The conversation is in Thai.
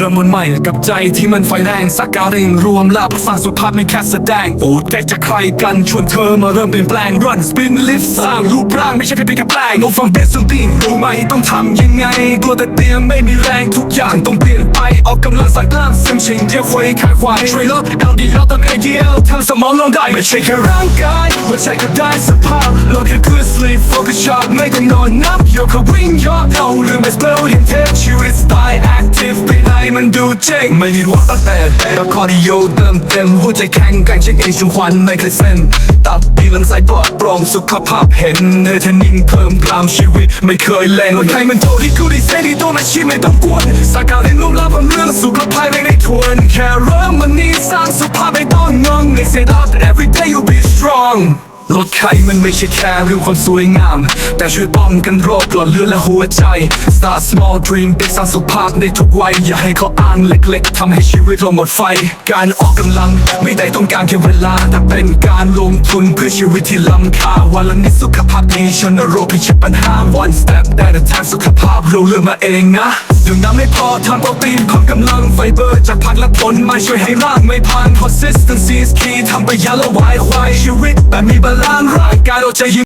เริ่มวันใหม่กับใจที่มันไฟแรงสักการิงรวมลาบฟังสุภาพไม่แค่แสดงโอ้แต่จะใครกันชวนเธอมาเริ่มเปลี่ยนแปลง run spin lift สร้างรูปร่างไม่ใช่เพียงเป็นแค่แปลง no from best to thing รู้ไหมต้องทำยังไงกลัวแต่เตียมไม่มีแรงทุกอย่างต้องเปลี่ยนไปออกกำลังสายกล้ามเส้นชิงเดียวควยขาควาย trailer LDL ตาม ADL ทำสมองลองได้ไม่ใช่แค่ร่างกายหัวใจก็ได้สภาพโลกแค่คือ sleep focus sharp ไม่ต้องนอนนับยกขวิ่งยอดเอาลืม exploding เทป มันดูเจ๋งไม่มีวันตั้งแต่แต่คอร์ดิโอเติมเต็มหัวใจแข็งแกร่งเช็คเองชุมควันไม่เคยเส้น ตับปีลังสายปลอดโปร่งสุขภาพเห็นเนื้อเทนนิ่งเพิ่มกลามชีวิตไม่เคยแรงใครมันโทที่กูด้เส้นที่ตัวมาชีไม่ต้องกวนสัการเรียนรู้แล้วบเรื่องสุขภาพไม่ได้ทวน แค่เริ่มมันนี้สร้างสุขภาพไม่ต้องงง They say that every day you be strong ลดไขมันไม่ใช่แค่เรื่องความสวยงาม แต่ช่วยป้องกันโรคหลอดเลือดและหัวใจ Start small dream big สร้างสุขภาพในทุกวัย อย่าให้เขาอ้างเล็กๆทำให้ชีวิตเราหมดไฟ การออกกำลังไม่ได้ต้องการแค่เวลา แต่เป็นการลงทุนเพื่อชีวิตที่ล้ำค่าวันละนิดสุขภาพดีชนโรคพิชิตปัญหา one step ได้แต่ทางสุขภาพเราเลือกมาเองนะดื่มน้ำไม่พอทานโปรตีนเพิ่มกำลังไฟเบอร์จากผักและผลไม้ช่วยให้ร่างไม่พัง consistency is key ทำไปยาละวายควายชีวิต Let me belong right, gotta tell you